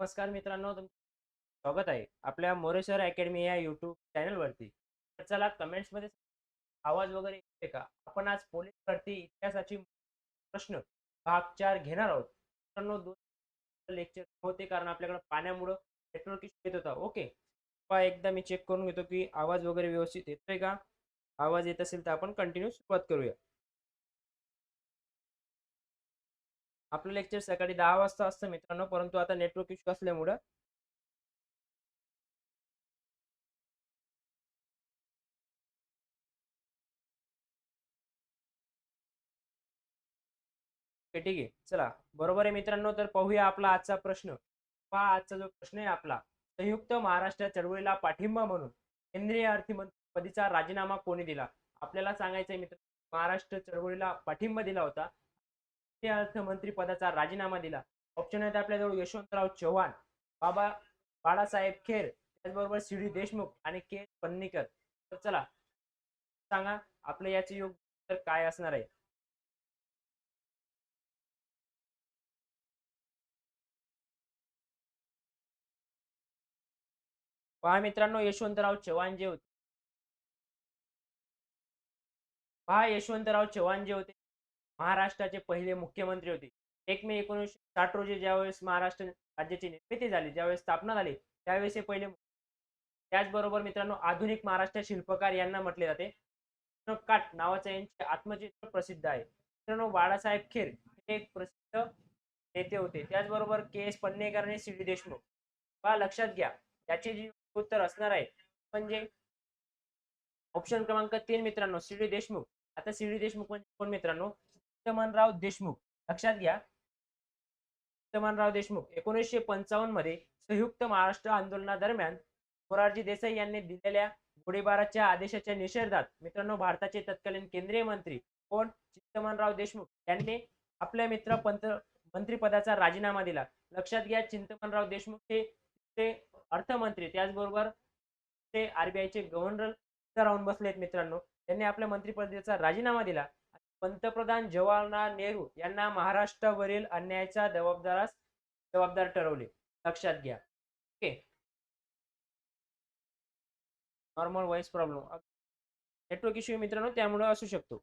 नमस्कार मित्रांनो तुमचं स्वागत आहे आपल्या मोरेश्वर अकॅडमी या युट्यूब चॅनलवरती. तर चला कमेंट्समध्ये आवाज वगैरे येते का? आपण आज पोलीस भरती इतिहासाची प्रश्न भाग चार घेणार आहोत. मित्रांनो दोन लेक्चर होते कारण आपल्याकडे पाण्यामुळं नेटवर्क येत होता. ओके. पहा एकदा मी चेक करून घेतो की आवाज वगैरे व्यवस्थित येतोय का? आवाज येत असेल तर आपण कंटिन्यू सुरुवात करूया. आपलं लेक्चर सकाळी दहा वाजता असतं मित्रांनो परंतु आता नेटवर्क इश्यू असल्यामुळं. ठीक आहे. चला बरोबर आहे मित्रांनो तर पाहूया आपला आजचा प्रश्न. पहा आजचा जो प्रश्न आहे आपला संयुक्त महाराष्ट्र चळवळीला पाठिंबा म्हणून केंद्रीय अर्थमंत्री पदीचा राजीनामा कोणी दिला? आपल्याला सांगायचंय मित्र महाराष्ट्र चळवळीला पाठिंबा दिला होता. केंद्रीय अर्थमंत्री पदाचा राजीनामा दिला. ऑप्शन आहेत आपल्याजवळ यशवंतराव चव्हाण बाबा बाळासाहेब खेर त्याचबरोबर सी डी देशमुख आणि के पन्नीकर. तर चला सांगा आपलं याचे योग्य उत्तर काय असणार आहे? पहा मित्रांनो यशवंतराव चव्हाण जे होते. पहा यशवंतराव चव्हाण जे होते महाराष्ट्राचे पहिले मुख्यमंत्री होते. एक मे एकोणीसशे साठ रोजी ज्यावेळेस महाराष्ट्र राज्याची निर्मिती झाली ज्यावेळेस स्थापना झाली त्यावेळेस हे पहिले त्याचबरोबर मित्रांनो आधुनिक महाराष्ट्र शिल्पकार यांना म्हटले जाते. काट नावाचं यांचे आत्मचित्र प्रसिद्ध आहे. मित्रांनो बाळासाहेब खेर हे एक प्रसिद्ध नेते होते. त्याचबरोबर के एस पन्नेकर आणि सी डी देशमुख. बा लक्षात घ्या याचे जे उत्तर असणार आहे म्हणजे ऑप्शन क्रमांक तीन मित्रांनो सी डी देशमुख. आता सी डी देशमुख म्हणजे कोण मित्रांनो? चित्तमनराव देशमुख. लक्षात घ्या. चित्तमनराव देशमुख एकोणीसशे पंचावन्नमध्ये संयुक्त महाराष्ट्र आंदोलनादरम्यान मोरारजी देसाई यांनी दिलेल्या गोळीबाराच्या आदेशाच्या निषेधात मित्रांनो भारताचे तत्कालीन केंद्रीय मंत्री कोण? चित्तमनराव देशमुख यांनी आपल्या मित्र पंत मंत्रिपदाचा राजीनामा दिला. लक्षात घ्या चिंतमनराव देशमुख हे ते अर्थमंत्री त्याचबरोबर ते आरबीआयचे गव्हर्नर राहून बसलेत मित्रांनो. त्यांनी आपल्या मंत्रिपदाचा राजीनामा दिला. पंतप्रधान जवाहरलाल नेहरू यांना महाराष्ट्रावरील अन्यायाच्या जबाबदारास जबाबदार ठरवले. लक्षात घ्या. Okay normal voice problem network issue मित्रांनो त्यामुळे असू शकतो.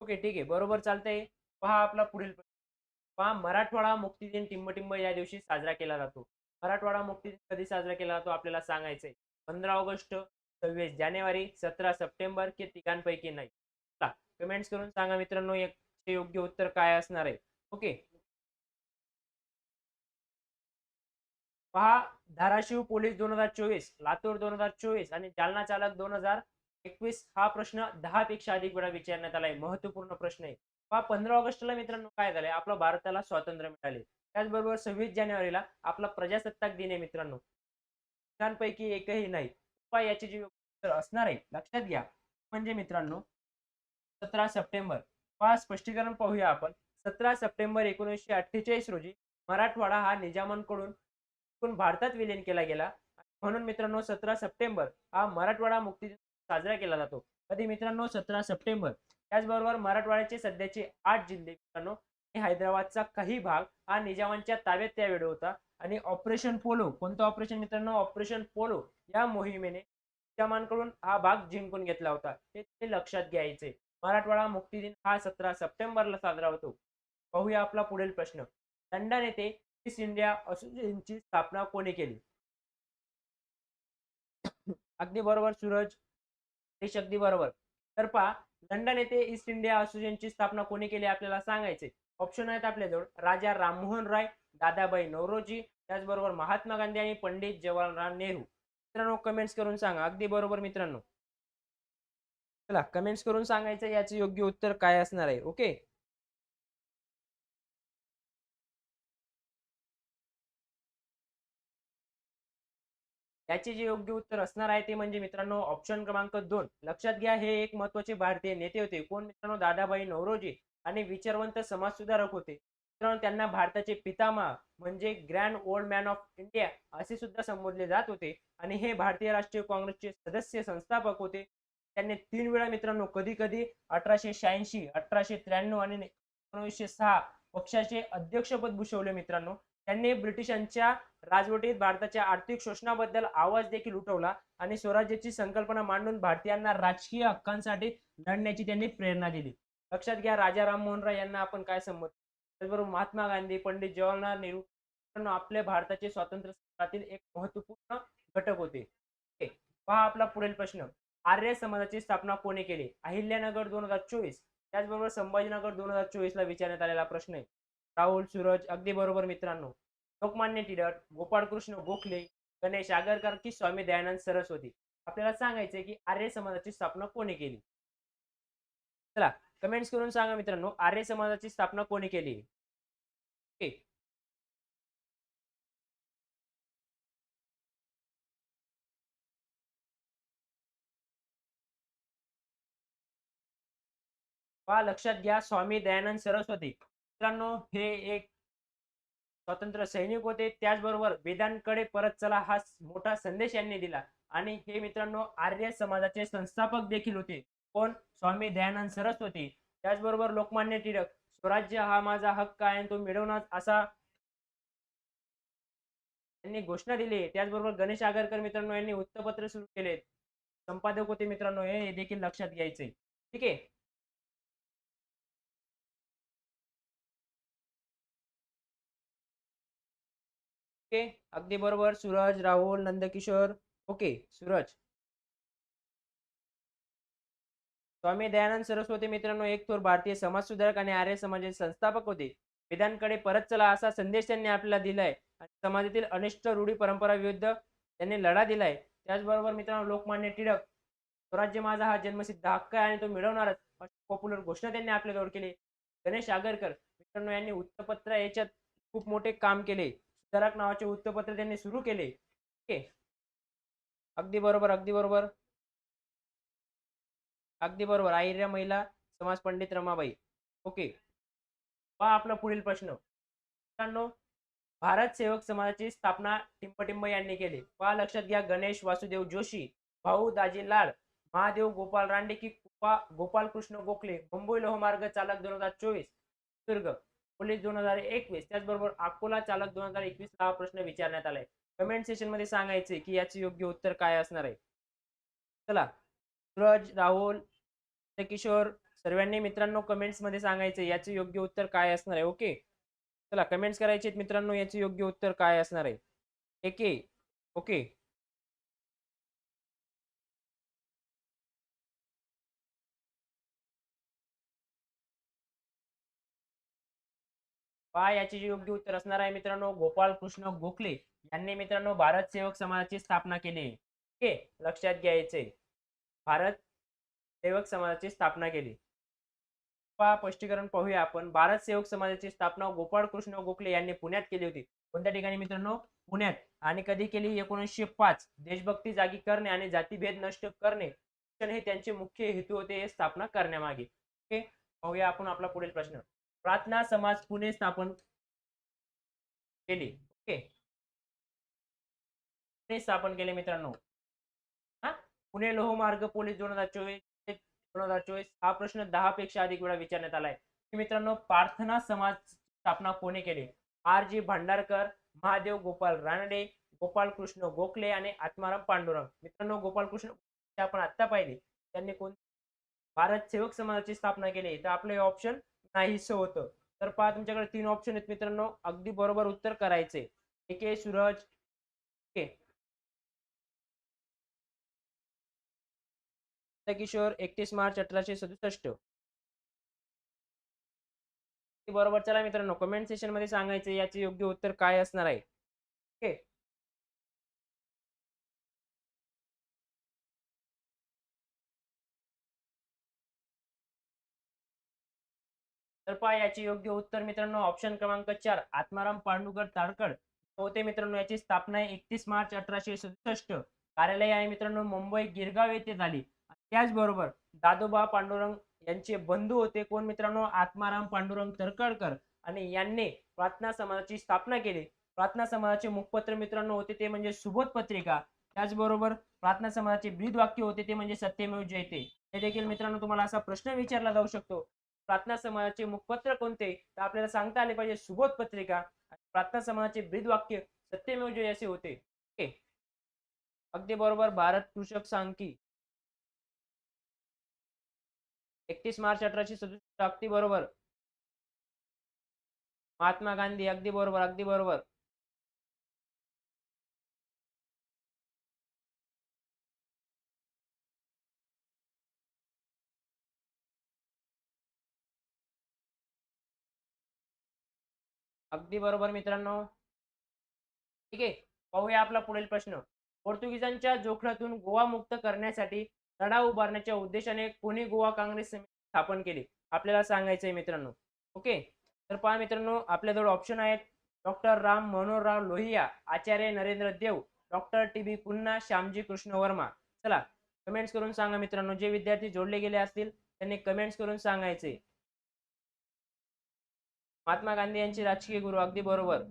ओके ठीक आहे. बरोबर चालतंय. पहा आपला पुढील पहा मराठवाडा मुक्ती दिन टिंबटिंब या दिवशी साजरा केला जातो. मराठवाडा मुक्ती कधी साजरा केला जातो आपल्याला सांगायचंय. पंधरा ऑगस्ट सव्वीस जानेवारी सतरा सप्टेंबर की तिघांपैकी नाही. कमेंट्स करून सांगा मित्रांनो याचे योग्य उत्तर काय असणार आहे. ओके पहा धाराशिव पोलीस दोन हजार चोवीस लातूर दोन हजार चोवीस आणि जालना चालक दोन हजार एकवीस हा प्रश्न दहा पेक्षा अधिक वेळा विचारण्यात आलाय. महत्त्वपूर्ण प्रश्न आहे. पहा पंधरा ऑगस्टला मित्रांनो काय झालंय? आपल्या भारताला स्वातंत्र्य मिळाले. त्याचबरोबर सव्वीस जानेवारीला आपला प्रजासत्ताक दिन आहे मित्रांनो. त्यांपैकी एकही नाही. उपाय याचे जे उत्तर असणार आहे लक्षात घ्या. म्हणजे मित्रांनो सतरा सप्टेंबर. पहा स्पष्टीकरण पाहूया आपण. सतरा सप्टेंबर एकोणीसशे अठ्ठेचाळीस रोजी मराठवाडा हा निजामांकडून भारतात विलीन केला गेला. म्हणून मित्रांनो सतरा सप्टेंबर हा मराठवाडा मुक्ती साजरा केला जातो. कधी मित्रांनो? सतरा सप्टेंबर. त्याचबरोबर मराठवाड्याचे सध्याचे आठ जिल्हे मित्रांनो हैदराबादचा काही भाग हा निजामांच्या ताब्यात त्यावेळी होता. आणि ऑपरेशन पोलो कोणतं ऑपरेशन मित्रांनो? ऑपरेशन पोलो या मोहिमेने निजामांकडून हा भाग जिंकून घेतला होता. हे लक्षात घ्यायचे. मराठवाडा मुक्ती दिन हा सतरा सप्टेंबरला साजरा होतो. पाहूया आपला पुढील प्रश्न. लंडन येथे ईस्ट इंडिया असोसिएशनची स्थापना कोणी केली? अगदी बरोबर सूरज. देश अगदी बरोबर. तर पहा लंडन येथे ईस्ट इंडिया असोसिएशनची स्थापना कोणी केली आपल्याला सांगायचे? ऑप्शन आहेत आपल्याजवळ. राजा राममोहन राय दादाबाई नवरोजी त्याचबरोबर महात्मा गांधी आणि पंडित जवाहरलाल नेहरू. मित्रांनो कमेंट्स करून सांगा. अगदी बरोबर मित्रांनो. चला कमेंट्स करून सांगायचं याचे योग्य उत्तर काय असणार आहे? ओके याचे जे योग्य उत्तर असणार आहे ते म्हणजे मित्रांनो ऑप्शन क्रमांक दोन. लक्षात घ्या हे एक महत्त्वाचे भारतीय नेते होते. कोण मित्रांनो? दादाबाई नवरोजी. आणि विचारवंत समाजसुधारक होते. मित्रांनो त्यांना भारताचे पितामह म्हणजे grand old man of India असे सुद्धा संबोधले जात होते. आणि हे भारतीय राष्ट्रीय काँग्रेसचे सदस्य संस्थापक होते. त्यांनी तीन वेळा मित्रांनो कधी कधी अठराशे शहाऐंशी अठराशे त्र्याण्णव आणि एकोणीसशे सहा पक्षाचे अध्यक्षपद भूषवले मित्रांनो. त्यांनी ब्रिटिशांच्या राजवटीत भारताच्या आर्थिक शोषणाबद्दल आवाज देखील उठवला आणि स्वराज्याची संकल्पना मांडून भारतीयांना राजकीय हक्कांसाठी लढण्याची त्यांनी प्रेरणा दिली. लक्षात घ्या राजा राममोहन राय यांना आपण काय संमत त्याचबरोबर महात्मा गांधी पंडित जवाहरलाल नेहरू आपल्या भारताचे स्वातंत्र्य एक महत्त्वपूर्ण घटक होते. पहा आपला पुढील प्रश्न. आर्य समाजाची स्थापना कोणी केली? अहिल्यानगर दोन हजार चोवीस त्याचबरोबर संभाजीनगर दोन हजार चोवीस ला विचारण्यात आलेला प्रश्न आहे. राहुल सूरज अगदी बरोबर मित्रांनो. लोकमान्य टिळक गोपाळकृष्ण गोखले गणेश आगरकर की स्वामी दयानंद सरस्वती? आपल्याला सांगायचे की आर्य समाजाची स्थापना कोणी केली? चला कमेंट्स करून सांगा मित्रांनो आर्य समाजाची स्थापना कोणी केली? ओके वा लक्षात घ्या स्वामी दयानंद सरस्वती. मित्रांनो हे एक स्वतंत्र सैनिक होते. त्याचबरोबर वेदांकडे परत चला हा मोठा संदेश यांनी दिला. आणि हे मित्रांनो आर्य समाजाचे संस्थापक देखील होते. कोण? स्वामी दयानंद सरस्वती. त्याचबरोबर लोकमान्य टिळक. स्वराज्य हा माझा हक्क आहे आणि तो मिळवणार असा यांनी घोषणा दिली. त्याचबरोबर गणेश आगरकर मित्रांनो यांनी वृत्तपत्र सुरू केले. संपादक होते मित्रांनो हे देखील लक्षात घ्यायचे. ठीक आहे? ओके? अगदी बरोबर. सूरज राहुल नंदकिशोर. ओके सूरज. स्वामी दयानंद सरस्वती मित्रांनो एक थोर भारतीय समाजसुधारक आणि आर्य समाजाचे संस्थापक होते. वेदांकडे परत चला असा संदेश त्यांनी आपल्याला दिलाय. आणि समाजातील अनिष्ट रूढी परंपरा विरुद्ध त्यांनी लढा दिलाय. त्याचबरोबर मित्रांनो लोकमान्य टिळक स्वराज्य माझा हा जन्मसिद्ध हक्क आहे आणि तो मिळवणारच अशी पॉप्युलर घोषणा त्यांनी आपल्याजवळ केली. गणेश आगरकर मित्रांनो यांनी वृत्तपत्र याच्यात खूप मोठे काम केले. सुधारक नावाचे वृत्तपत्र त्यांनी सुरू केले. ओके. अगदी बरोबर अगदी बरोबर. अगदी बरोबर. आहिर्य महिला समाज पंडित रमाबाई. ओके. पहा आपला पुढील प्रश्न. मित्रांनो भारत सेवक समाजाची स्थापना टिंपटिंब यांनी केली. पहा लक्षात घ्या गणेश वासुदेव जोशी भाऊ दाजी लाड महादेव गोपाल रांडे की गोपाल कृष्ण गोखले मुंबई लोहमार्ग चालक दोन हजार चोवीस दुर्ग पोलीस दोन हजार एकवीस. त्याचबरोबर अकोला चालक दोन हजार एकवीस हा प्रश्न विचारण्यात आलाय. कमेंट सेशनमध्ये सांगायचे की याचे योग्य उत्तर काय असणार आहे? चला. सूरज राहुल किशोर सर्वांनी मित्रांनो कमेंट्समध्ये सांगायचे याचे योग्य उत्तर काय असणार आहे? ओके चला कमेंट्स करायचे मित्रांनो याचे योग्य उत्तर काय असणार आहे? एके ओके पहा याचे जे योग्य उत्तर असणार आहे मित्रांनो गोपाल कृष्ण गोखले यांनी मित्रांनो भारत सेवक समाजाची स्थापना केली ओके लक्षात घ्यायचे भारत सेवक समाजाची स्थापना केली. स्पष्टीकरण पाहूया आपण. भारत सेवक समाजाची स्थापना गोपाळ कृष्ण गोखले यांनी पुण्यात केली होती. कोणत्या ठिकाणी मित्रांनो? पुण्यात. आणि कधी केली? एकोणीसशे पाच. देशभक्ती जागी करणे आणि जातीभेद नष्ट करणे शिक्षण हे त्यांचे मुख्य हेतू होते हे स्थापना करण्यामागे. ओके? पाहूया आपण आपला पुढील प्रश्न. प्रार्थना समाज पुणे स्थापन केली. ओके? पुणे स्थापन केले मित्रांनो. पुणे लोहमार्ग पोलीस दोन हजार चोवीस दोन हजार चोवीस हा प्रश्न दहा पेक्षा अधिक वेळा विचारण्यात आलाय. मित्रांनो प्रार्थना समाज स्थापना कोणी केली? आर जी भांडारकर महादेव गोपाल रानडे गोपाल कृष्ण गोखले आणि आत्माराम पांडुरंग. मित्रांनो गोपाल कृष्ण आपण आत्ता पाहिले. त्यांनी कोण? भारत सेवक समाजाची स्थापना केली. तर आपलं हे ऑप्शन नाहीसं होतं. तर पहा तुमच्याकडे तीन ऑप्शन आहेत मित्रांनो. अगदी बरोबर उत्तर करायचे एक आहे सूरज किशोर एकतीस मार्च अठराशे सदुसष्ट. बरोबर चला मित्रांनो कमेंट सेशनमध्ये सांगायचं याचे योग्य उत्तर काय असणार आहे. ओके तर पहा याचे योग्य उत्तर मित्रांनो ऑप्शन क्रमांक चार आत्माराम पांडुगर तारकड होते मित्रांनो याची स्थापना आहे एकतीस मार्च अठराशे सदुसष्ट. कार्यालय आहे मित्रांनो मुंबई गिरगाव येथे झाली. त्याचबरोबर दादोबा पांडुरंग यांचे बंधू होते कोण मित्रांनो? आत्माराम पांडुरंग तरकडकर आणि यांनी प्रार्थना समाजाची स्थापना केली. प्रार्थना समाजाचे मुखपत्र मित्रांनो होते ते म्हणजे सुबोध पत्रिका. त्याचबरोबर प्रार्थना समाजाचे ब्रीद वाक्य होते ते म्हणजे सत्यमेव जयते. हे देखील मित्रांनो तुम्हाला असा प्रश्न विचारला जाऊ शकतो. प्रार्थना समाजाचे मुखपत्र कोणते? तर आपल्याला सांगता आले पाहिजे सुबोध पत्रिका. प्रार्थना समाजाचे ब्रीद वाक्य सत्यमेव जय असे होते. ओके. अगदी बरोबर भारत कृषक सांकी एकतीस मार्च अठराशे सदुसष्ट अगदी बरोबर. महात्मा गांधी अगदी बरोबर अगदी बरोबर. अगदी बरोबर मित्रांनो. ठीक आहे पाहूया आपला पुढील प्रश्न. पोर्तुगीजांच्या जोखडातून गोवा मुक्त करण्यासाठी लढा उभारण्याच्या उद्देशाने कोणी गोवा काँग्रेस समिती स्थापन केली? आपल्याला सांगायचंय मित्रांनो. ओके? तर पहा मित्रांनो आपल्याजवळ ऑप्शन आहेत. Doctor Ram Manoharrao Lohia Acharya Narendra Dev doctor T B पुन्हा श्यामजी कृष्ण वर्मा. चला कमेंट्स करून सांगा मित्रांनो जे विद्यार्थी जोडले गेले असतील त्यांनी कमेंट्स करून सांगायचे. महात्मा गांधी यांचे राजकीय गुरु अगदी बरोबर.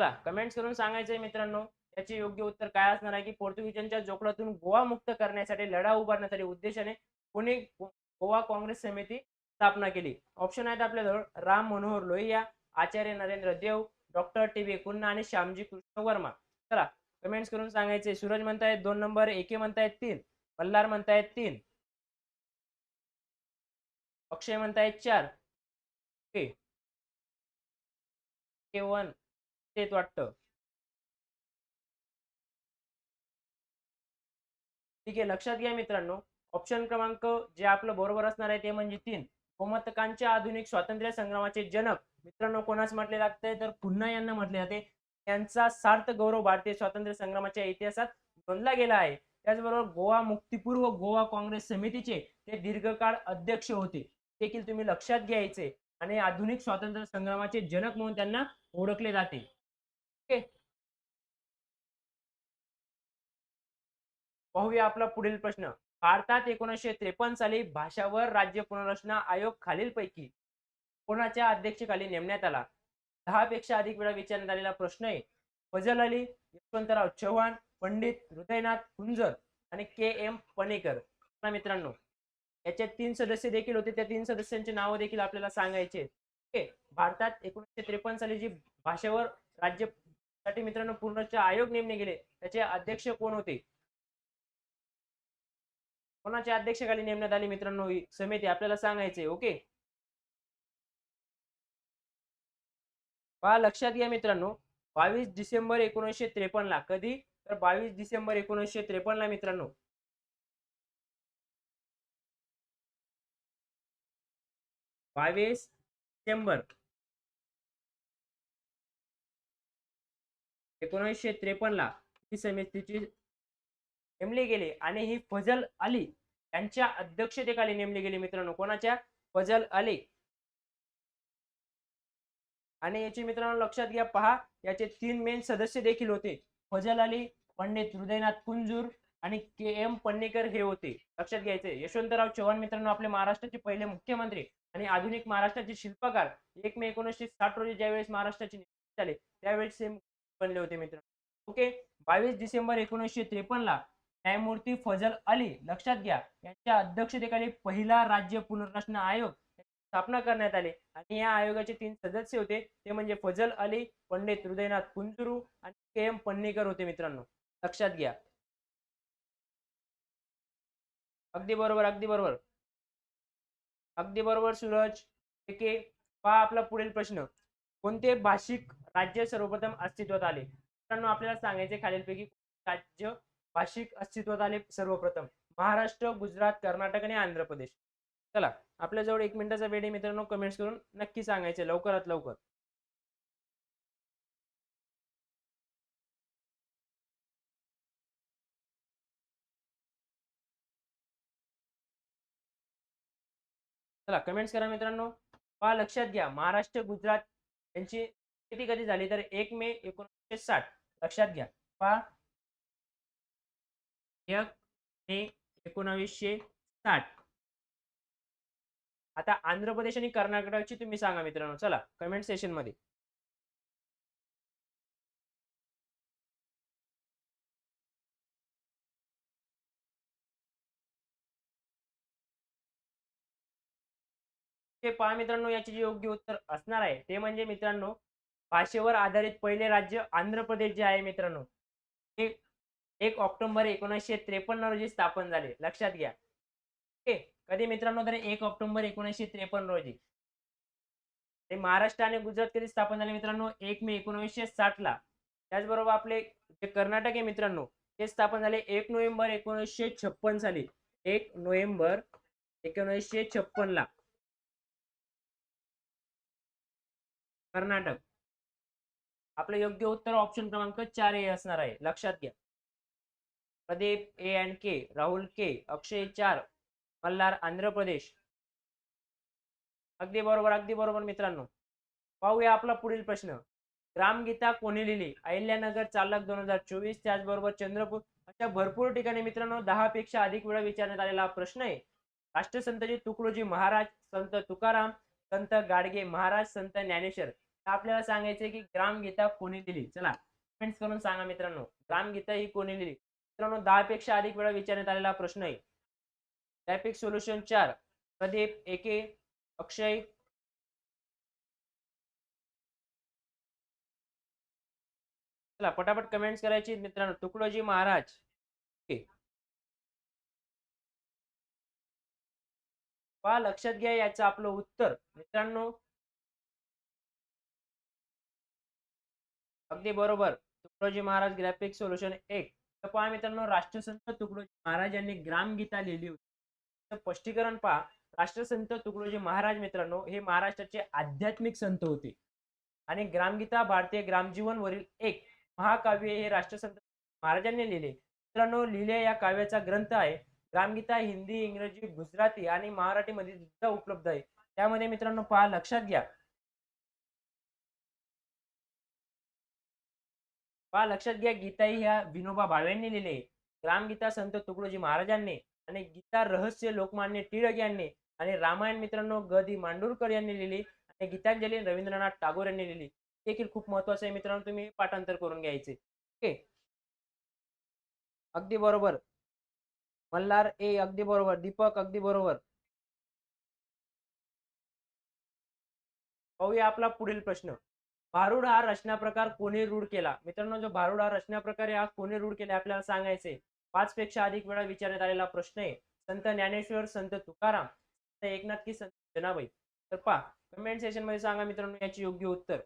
चला कमेंट्स करून सांगायचंय मित्रांनो याचे योग्य उत्तर काय असणार आहे की पोर्तुगीजांच्या जोखडातून गोवा मुक्त करण्यासाठी लढा उभारण्यासाठी उद्देशाने पुणे गोवा काँग्रेस समिती स्थापना केली. ऑप्शन आहेत आपल्याजवळ Ram Manohar Lohia Acharya Narendra Dev doctor T B Cunha आणि श्यामजी कृष्ण वर्मा. चला कमेंट्स करून सांगायचे सूरज म्हणतायत दोन नंबर एके म्हणतायत तीन मल्हार म्हणतायत तीन. अक्षय म्हणतायत चार. ओके के वन तेच वाटतं. ठीक आहे लक्षात घ्या मित्रांनो. ऑप्शन क्रमांक जे आपलं बरोबर असणार आहे ते म्हणजे तीन. गोमतकांच्या आधुनिक स्वातंत्र्य संग्रामाचे जनक. मित्रांनो कोणास म्हटले लागते तर पुन्हा यांना म्हटले जाते. त्यांचा सार्थ गौरव भारतीय स्वातंत्र्य संग्रामाच्या इतिहासात नोंदला गेला आहे. त्याचबरोबर गोवा मुक्तीपूर्व गोवा काँग्रेस समितीचे ते दीर्घकाळ अध्यक्ष होते. देखील तुम्ही लक्षात घ्यायचे. आणि आधुनिक स्वातंत्र्य संग्रामाचे जनक म्हणून त्यांना ओळखले जाते. ओके. पाहूया आपला पुढील प्रश्न. भारतात एकोणीसशे त्रेपन्न साली भाषावर राज्य पुनर्रचना आयोग खालीलपैकी कोणाच्या अध्यक्षतेखाली नेमण्यात आला? दहा पेक्षा अधिक वेळा विचारण्यात आलेला प्रश्न आहे. फजल अली यशवंतराव चव्हाण पंडित हृदयनाथ कुंजर आणि के एम पनेकर मित्रांनो याच्यात तीन सदस्य देखील होते. त्या तीन सदस्यांची नावं देखील आपल्याला सांगायचे ओके. भारतात एकोणीसशे त्रेपन्न साली जी भाषेवर राज्य साठी मित्रांनो पूर्णचे आयोग नेमणे गेले. त्याचे अध्यक्ष कोण होते? कोणाच्या अध्यक्षाखाली नेमण्यात आली मित्रांनो समिती? आपल्याला सांगायचे ओके? पहा लक्षात घ्या मित्रांनो. बावीस डिसेंबर एकोणीसशे त्रेपन्न ला कधी? तर बावीस डिसेंबर एकोणीसशे त्रेपन्न ला मित्रांनो. बावीस डिसेंबर. एकोणीसशे त्रेपन्नला ही समितीची नेमली गेली आणि ही फजल अली यांच्या अध्यक्षतेखाली नेमली गेली मित्रांनो. कोणाच्या? फजल अली. आणि याची मित्रांनो लक्षात घ्या पहा याचे तीन मेन सदस्य देखील होते. फजल अली पंडित हृदयनाथ कुंजूर आणि के एम पन्नेकर हे होते. लक्षात घ्यायचे यशवंतराव चव्हाण मित्रांनो आपले महाराष्ट्राचे पहिले मुख्यमंत्री आणि आधुनिक महाराष्ट्राचे शिल्पकार. एक मे एकोणीसशे साठ रोजी ज्यावेळेस महाराष्ट्राची झाले झाली त्यावेळेस बनले होते मित्रांनो. ओके? बावीस डिसेंबर एकोणीसशे त्रेपन्न ला न्यायमूर्ती फजल अली लक्षात घ्या यांच्या अध्यक्षतेखाली पहिला राज्य पुनर्रचना आयोग स्थापना करण्यात आली. आणि या आयोगाचे तीन सदस्य होते. ते म्हणजे फजल अली पंडित हृदयनाथ कुंचुरू आणि के एम पन्नेकर होते मित्रांनो. लक्षात घ्या. अगदी बरोबर अगदी बरोबर. अगदी बरोबर सूरज. एके पहा आपला पुढील प्रश्न. कोणते भाषिक राज्य सर्वप्रथम अस्तित्वात आले. मित्रांनो आपल्याला सांगायचे खालीलपैकी राज्य भाषिक अस्तित्वात आले सर्वप्रथम. महाराष्ट्र गुजरात कर्नाटक आणि आंध्र प्रदेश. चला आपल्याजवळ एक मिनिटाचा वेळ आहे मित्रांनो कमेंट्स करून नक्की सांगायचे लवकरात लवकर. चला कमेंट्स करा मित्रांनो. पहा लक्षात घ्या महाराष्ट्र गुजरात यांची किती कधी झाली तर एक मे एकोणीसशे साठ. लक्षात घ्या. पहा. एक मे एकोणावीसशे साठ. आता आंध्र प्रदेश आणि कर्नाटकची तुम्ही सांगा मित्रांनो. चला कमेंट सेशनमध्ये. पहा मित्रांनो याचे जे योग्य उत्तर असणार आहे ते म्हणजे मित्रांनो भाषेवर आधारित पहिले राज्य आंध्र प्रदेश जे आहे मित्रांनो हे एक ऑक्टोबर एकोणीसशे त्रेपन्न रोजी स्थापन झाले. लक्षात घ्या. ओके? कधी मित्रांनो तर एक ऑक्टोबर एकोणीसशे त्रेपन्न रोजी. ते महाराष्ट्र आणि गुजरात कधी स्थापन झाले मित्रांनो? एक मे एकोणीसशे साठ ला त्याचबरोबर आपले जे कर्नाटक आहे मित्रांनो ते स्थापन झाले एक नोव्हेंबर एकोणीसशे छप्पन साली. एक नोव्हेंबर एकोणीसशे छप्पन ला कर्नाटक. आपलं योग्य उत्तर ऑप्शन क्रमांक चार हे असणार आहे. लक्षात घ्या. Pradeep A and K Rahul K Akshay चार मल्हार आंध्र प्रदेश. अगदी बरोबर अगदी बरोबर मित्रांनो. पाहूया आपला पुढील प्रश्न. ग्रामगीता कोणी लिहिली? अहिल्यानगर चालक दोन हजार चोवीस त्याचबरोबर चंद्रपूर. अशा भरपूर ठिकाणी मित्रांनो दहा पेक्षा अधिक वेळा विचारण्यात आलेला प्रश्न आहे. राष्ट्रसंतजी तुकडोजी महाराज संत तुकाराम संत गाडगे महाराज संत ज्ञानेश्वर. आपल्याला सांगायचे की ग्रामगीता कोणी लिहिली? चला कमेंट्स करून सांगा मित्रांनो. ग्रामगीता ही कोणी लिहिली? मित्रांनो दहा पेक्षा अधिक वेळा विचारण्यात आलेला प्रश्न आहे. टॅपिक सोल्युशन चार. प्रदीप एके अक्षय. चला पटापट कमेंट्स करायची मित्रांनो. तुकडोजी महाराज. पहा लक्षात घ्या याचं आपलं उत्तर. मित्रांनो अगदी बरोबर. तुकडोजी महाराज ग्राफिक सोल्युशन एक. तर पहा मित्रांनो राष्ट्रसंत तुकडोजी महाराज यांनी ग्रामगीता लिहिली होती. स्पष्टीकरण पहा. राष्ट्रसंत तुकडोजी महाराज मित्रांनो हे महाराष्ट्राचे आध्यात्मिक संत होते. आणि ग्रामगीता भारतीय ग्रामजीवन वरील एक महाकाव्य हे राष्ट्रसंत महाराजांनी लिहिले. मित्रांनो लिहिले या काव्याचा ग्रंथ आहे. ग्रामगीता हिंदी इंग्रजी गुजराती आणि मराठी मध्ये सुद्धा उपलब्ध आहे. त्यामध्ये मित्रांनो पहा लक्षात घ्या. पहा लक्षात घ्या गीता ही ह्या विनोबा भावेंनी लिहिले. रामगीता संत तुकडोजी महाराजांनी आणि गीता रहस्य लोकमान्य टिळक यांनी आणि रामायण मित्रांनो ग दी मांडुरकर यांनी लिहिली आणि गीतांजली रवींद्रनाथ टागोर यांनी लिहिली. देखील खूप महत्वाचं आहे मित्रांनो तुम्ही पाठांतर करून घ्यायचे. ओके? अगदी बरोबर. मल्हार ए अगदी बरोबर. दीपक अगदी बरोबर. पाहूया आपला पुढील प्रश्न. भारूड हा रचना प्रकार कोणी रूढ केला? मित्रांनो जो भारूड हा रचना प्रकार हा कोणी रूढ केला आपल्याला सांगायचे पाच पेक्षा अधिक वेळा विचारण्यात आलेला प्रश्न आहे. संत ज्ञानेश्वर संत तुकाराम संत एकनाथ की संत जनाबाई? तर पहा कमेंट सेशनमध्ये सांगा मित्रांनो याचे योग्य उत्तर.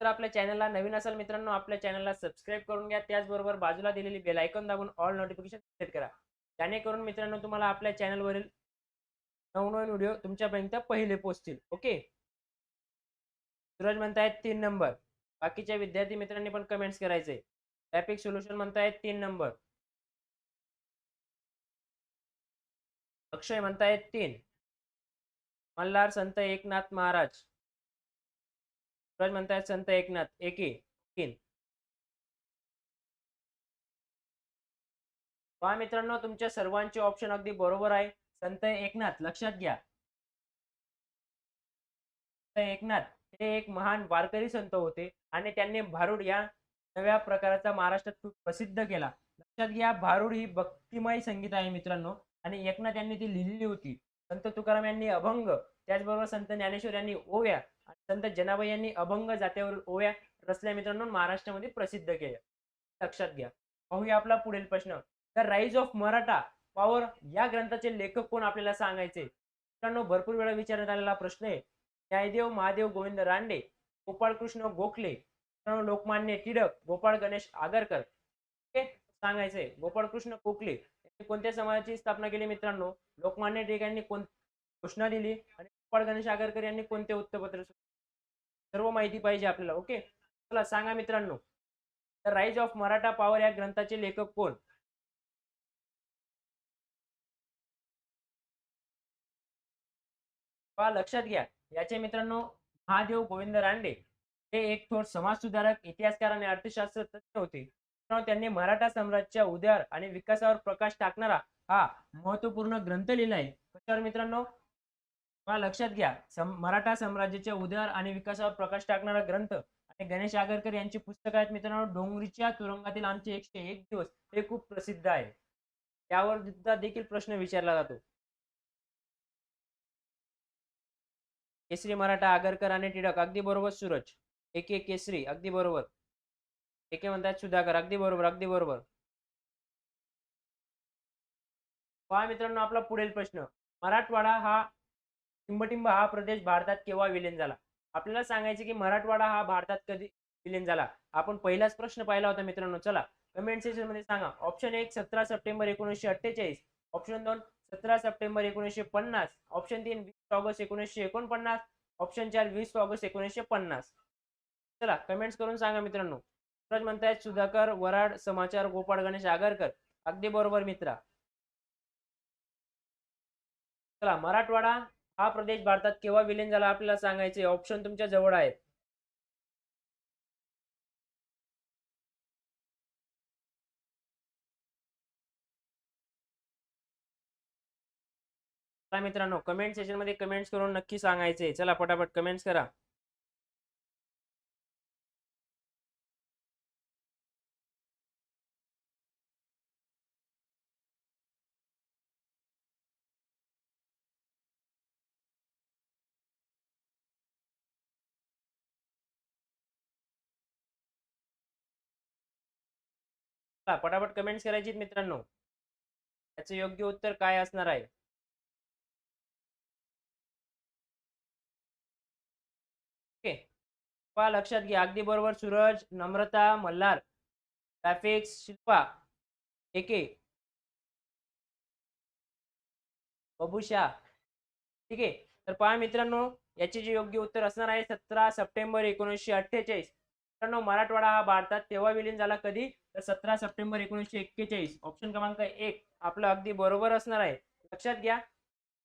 तर आपल्या चॅनलला नवीन असाल मित्रांनो आपल्या चॅनलला सबस्क्राईब करून घ्या. त्याचबरोबर बाजूला दिलेली बेल आयकॉन दाबून ऑल नोटिफिकेशन सेट करा. जेणेकरून मित्रांनो तुम्हाला आपल्या चॅनलवरील नवनवीन व्हिडिओ तुमच्यापर्यंत पहिले पोहोचतील ओके? सूरज म्हणतायत तीन नंबर. बाकीच्या विद्यार्थी मित्रांनी पण कमेंट्स करायचे. टॅपिक सोल्युशन म्हणतायत तीन नंबर. अक्षय म्हणतायत तीन. मल्हार संत एकनाथ महाराज. सूरज म्हणतायत संत एकनाथ एके तीन. पहा मित्रांनो तुमच्या सर्वांचे ऑप्शन अगदी बरोबर आहे. संत एकनाथ लक्षात घ्या. संत एकनाथ हे एक महान वारकरी संत होते आणि त्यांनी भारूड या नव्या प्रकाराचा महाराष्ट्रात खूप प्रसिद्ध केला. लक्षात घ्या भारूड ही भक्तिमय संगीत आहे मित्रांनो आणि एकनाथ यांनी ती लिहिलेली होती. संत तुकाराम यांनी अभंग त्याचबरोबर संत ज्ञानेश्वर यांनी ओव्या आणि संत जनाबाई यांनी अभंग जात्यावर ओव्या रचल्या मित्रांनो महाराष्ट्रामध्ये प्रसिद्ध केल्या. लक्षात घ्या. पाहूया आपला पुढील प्रश्न. The rise of Maratha power या ग्रंथाचे लेखक कोण आपल्याला सांगायचे? मित्रांनो भरपूर वेळा विचारण्यात आलेला प्रश्न आहे. न्यायदेव महादेव गोविंद रांडे गोपाळकृष्ण गोखले मित्रांनो लोकमान्य टिळक गोपाळ गणेश आगरकर. ओके? सांगायचे गोपाळकृष्ण गोखले यांनी कोणत्या समाजाची स्थापना केली मित्रांनो? लोकमान्य टिळक यांनी कोण घोषणा दिली आणि गोपाळ गणेश आगरकर यांनी कोणते वृत्तपत्र सर्व माहिती पाहिजे आपल्याला. ओके? चला सांगा मित्रांनो. The rise of Maratha power या ग्रंथाचे लेखक कोण? लक्षात घ्या. याचे मित्रांनो महादेव गोविंद रांडे हे एक थोर समाज सुधारक इतिहासकार आणि अर्थशास्त्र तज्ञ होते. त्यांनी मराठा साम्राज्याच्या उदयावर आणि विकासावर प्रकाश टाकणारा हा महत्त्वपूर्ण ग्रंथ लिहिला आहे. कशावर मित्रांनो लक्षात घ्या मराठा साम्राज्याच्या उदयावर आणि विकासावर प्रकाश टाकणारा ग्रंथ आणि गणेश आगरकर यांची पुस्तक आहेत मित्रांनो डोंगरीच्या तुरुंगातील आमचे एकशे एक दिवस. हे खूप प्रसिद्ध आहे. त्यावर सुद्धा देखील प्रश्न विचारला जातो. केसरी मराठा आगरकर आणि टिळक अगदी बरोबर सूरज. एक एक केसरी अगदी बरोबर. एके म्हणतात सुधाकर अगदी बरोबर अगदी बरोबर. पहा मित्रांनो आपला पुढील प्रश्न. मराठवाडा हा टिंबटिंब हा प्रदेश भारतात केव्हा विलीन झाला? आपल्याला सांगायचे की मराठवाडा हा भारतात कधी विलीन झाला? आपण पहिलाच प्रश्न पाहिला होता मित्रांनो. चला कमेंट सेक्शनमध्ये सांगा. ऑप्शन एक सतरा सप्टेंबर एकोणीसशे अठ्ठेचाळीस. ऑप्शन दोन सतरा सप्टेंबर एकोणीसशे पन्नास. ऑप्शन तीन वीस ऑगस्ट एकोणीसशे एकोणपन्नास. ऑप्शन चार वीस ऑगस्ट एकोणीसशे पन्नास. चला कमेंट्स करून सांगा मित्रांनो. सूरज म्हणतायत सुधाकर वराड समाचार गोपाळ गणेश आगरकर. अगदी बरोबर मित्रा. चला मराठवाडा हा प्रदेश भारतात केव्हा विलीन झाला आपल्याला सांगायचे ऑप्शन तुमच्या जवळ आहेत. चला मित्रांनो कमेंट सेशनमध्ये कमेंट्स करून नक्की सांगायचे. चला पटापट कमेंट्स करा. पटापट कमेंट्स करायची मित्रांनो. याचं योग्य उत्तर काय असणार आहे? पहा लक्षात घ्या. अगदी बरोबर Suraj Namrata Malhar. Graphics Shilpa. A K Babusha. ठीक आहे. तर पहा मित्रांनो याचे जे योग्य उत्तर असणार आहे सतरा सप्टेंबर एकोणीसशे अठ्ठेचाळीस. मित्रांनो मराठवाडा हा भारतात तेव्हा विलीन झाला कधी? तर सतरा सप्टेंबर एकोणीसशे एक्केचाळीस. ऑप्शन क्रमांक एक. आपलं अगदी बरोबर असणार आहे. लक्षात घ्या.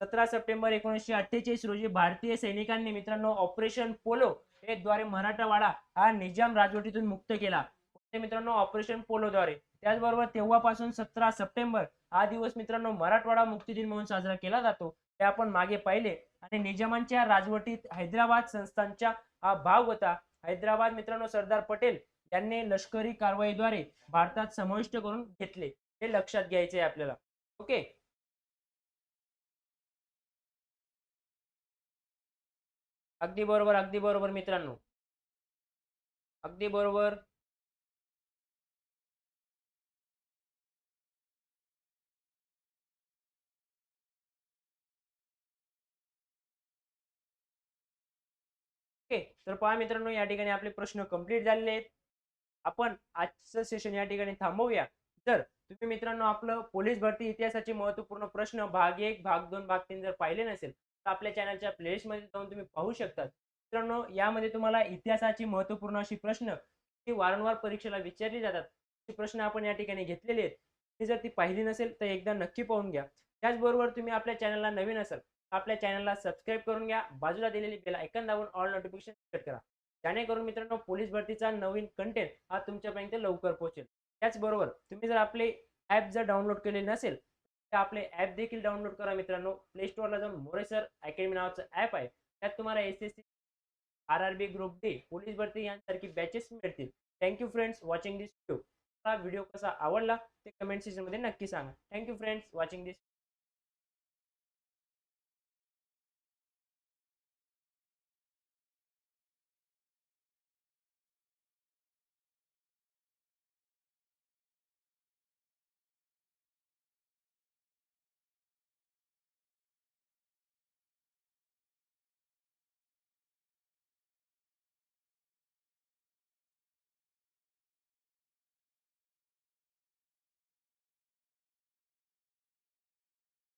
सतरा सप्टेंबर एकोणीसशे अठ्ठेचाळीस रोजी भारतीय सैनिकांनी मित्रांनो ऑपरेशन पोलो द्वारे मराठवाडा हा निजाम राजवटीतून मुक्त केला. मित्रांनो ऑपरेशन पोलोद्वारे. त्याचबरोबर तेव्हापासून सतरा सप्टेंबर हा दिवस मित्रांनो मराठवाडा मुक्ती दिन म्हणून साजरा केला जातो. हे आपण मागे पाहिले. आणि निजामांच्या राजवटीत हैदराबाद संस्थांचा हा भाग होता. हैदराबाद मित्रांनो सरदार पटेल यांनी लष्करी कारवाईद्वारे भारतात समाविष्ट करून घेतले. हे लक्षात घ्यायचे आपल्याला. ओके? अगदी बरोबर अगदी बरोबर मित्रांनो. अगदी बरोबर. ओके तर पहा मित्रांनो या ठिकाणी आपले प्रश्न कंप्लीट झालेले आहेत. आपण आजचं सेशन या ठिकाणी थांबवूया. तर तुम्ही मित्रांनो आपलं पोलीस भरती इतिहासाचे महत्त्वपूर्ण प्रश्न भाग एक भाग दोन भाग तीन जर पाहिले नसेल तर आपल्या चॅनलच्या प्लेलिस्टमध्ये जाऊन तुम्ही पाहू शकता मित्रांनो यामध्ये तुम्हाला इतिहासाची महत्त्वपूर्ण अशी प्रश्न ती वारंवार परीक्षेला विचारली जातात ती प्रश्न आपण या ठिकाणी घेतलेले आहेत. ती जर ती पाहिली नसेल तर एकदा नक्की पाहून घ्या. त्याचबरोबर तुम्ही आपल्या चॅनलला नवीन असाल आपल्या चॅनलला सबस्क्राईब करून घ्या. बाजूला दिलेली बेल ऐकन दाबून ऑल नोटिफिकेशन सेट करा. जेणेकरून मित्रांनो पोलीस भरतीचा नवीन कंटेंट हा तुमच्यापर्यंत लवकर पोहोचेल. त्याचबरोबर तुम्ही जर आपले ॲप जर डाउनलोड केले नसेल आपले ॲप देखील डाउनलोड करा मित्रांनो. प्ले स्टोअरला जाऊन मोरेसर अकॅडमी नावाचं ॲप आहे. त्यात तुम्हाला S S C R R B group D police भरती यांसारखी बॅचेस मिळतील. Thank you friends watching this video हा व्हिडिओ कसा आवडला ते कमेंट सेक्शनमध्ये नक्की सांगा. थँक्यू फ्रेंड्स वॉचिंग दिस